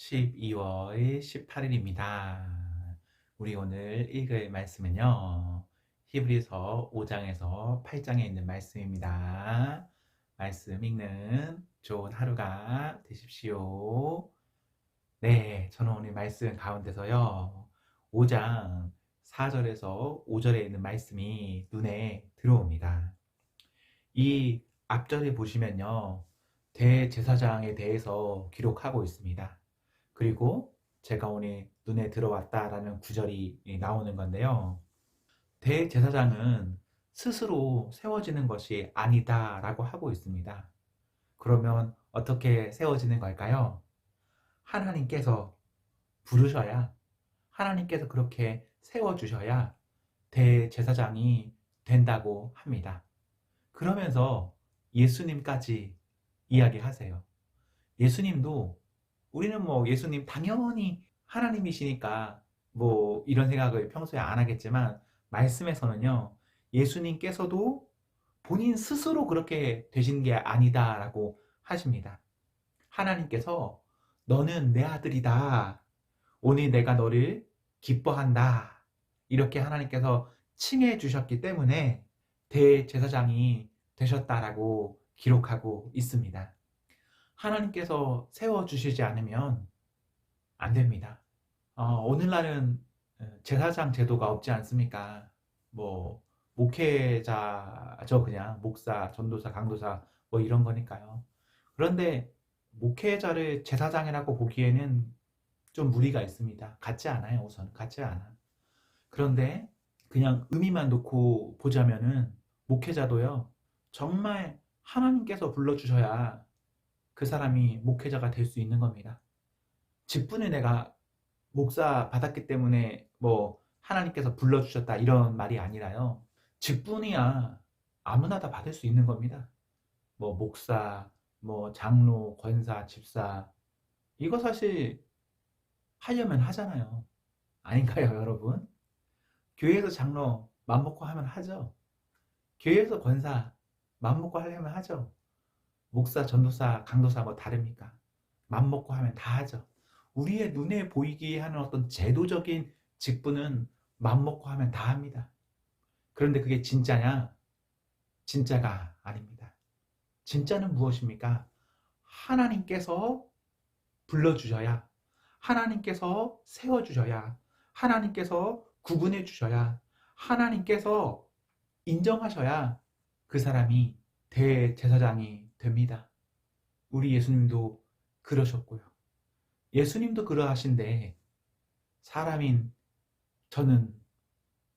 12월 18일입니다. 우리 오늘 읽을 말씀은요. 히브리서 5장에서 8장에 있는 말씀입니다. 말씀 읽는 좋은 하루가 되십시오. 네, 저는 오늘 말씀 가운데서요. 5장 4절에서 5절에 있는 말씀이 눈에 들어옵니다. 이 앞절에 보시면요. 대제사장에 대해서 기록하고 있습니다. 그리고 제가 오늘 눈에 들어왔다라는 구절이 나오는 건데요. 대제사장은 스스로 세워지는 것이 아니다라고 하고 있습니다. 그러면 어떻게 세워지는 걸까요? 하나님께서 부르셔야 하나님께서 그렇게 세워주셔야 대제사장이 된다고 합니다. 그러면서 예수님까지 이야기하세요. 예수님도 우리는 뭐 예수님 당연히 하나님이시니까 뭐 이런 생각을 평소에 안 하겠지만 말씀에서는요. 예수님께서도 본인 스스로 그렇게 되신 게 아니다라고 하십니다. 하나님께서 너는 내 아들이다. 오늘 내가 너를 기뻐한다. 이렇게 하나님께서 칭해 주셨기 때문에 대제사장이 되셨다라고 기록하고 있습니다. 하나님께서 세워주시지 않으면 안 됩니다. 어, 오늘날은 제사장 제도가 없지 않습니까? 뭐, 목회자죠, 그냥. 목사, 전도사, 강도사, 뭐 이런 거니까요. 그런데 목회자를 제사장이라고 보기에는 좀 무리가 있습니다. 같지 않아요, 우선. 같지 않아. 그런데 그냥 의미만 놓고 보자면은 목회자도요, 정말 하나님께서 불러주셔야 그 사람이 목회자가 될 수 있는 겁니다. 직분을 내가 목사 받았기 때문에 뭐 하나님께서 불러주셨다 이런 말이 아니라요. 직분이야 아무나 다 받을 수 있는 겁니다. 뭐 목사, 뭐 장로, 권사, 집사 이거 사실 하려면 하잖아요. 아닌가요, 여러분? 교회에서 장로 맘먹고 하면 하죠. 교회에서 권사 맘먹고 하려면 하죠. 목사, 전도사, 강도사 뭐 다릅니까? 맘 먹고 하면 다 하죠. 우리의 눈에 보이게 하는 어떤 제도적인 직분은 맘 먹고 하면 다 합니다. 그런데 그게 진짜냐? 진짜가 아닙니다. 진짜는 무엇입니까? 하나님께서 불러주셔야, 하나님께서 세워주셔야, 하나님께서 구분해 주셔야, 하나님께서 인정하셔야 그 사람이 대제사장이 됩니다. 우리 예수님도 그러셨고요. 예수님도 그러하신데 사람인 저는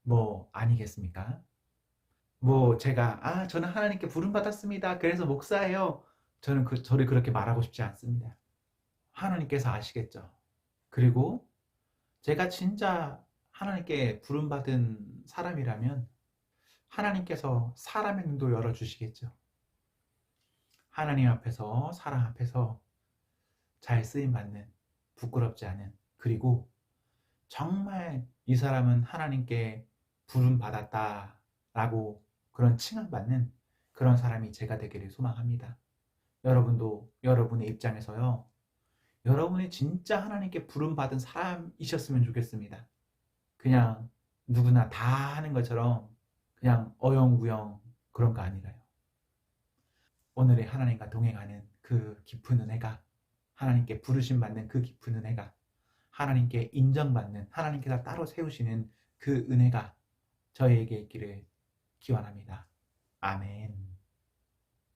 뭐 아니겠습니까? 뭐 제가 아 저는 하나님께 부름 받았습니다. 그래서 목사예요. 저는 그 저를 그렇게 말하고 싶지 않습니다. 하나님께서 아시겠죠. 그리고 제가 진짜 하나님께 부름 받은 사람이라면 하나님께서 사람의 눈도 열어 주시겠죠. 하나님 앞에서 사랑 앞에서 잘 쓰임 받는 부끄럽지 않은 그리고 정말 이 사람은 하나님께 부름 받았다라고 그런 칭함 받는 그런 사람이 제가 되기를 소망합니다. 여러분도 여러분의 입장에서요. 여러분이 진짜 하나님께 부름 받은 사람이셨으면 좋겠습니다. 그냥 누구나 다 하는 것처럼 그냥 어영부영 그런 거 아니라요. 오늘의 하나님과 동행하는 그 깊은 은혜가 하나님께 부르심 받는 그 깊은 은혜가 하나님께 인정받는 하나님께서 따로 세우시는 그 은혜가 저희에게 있기를 기원합니다. 아멘.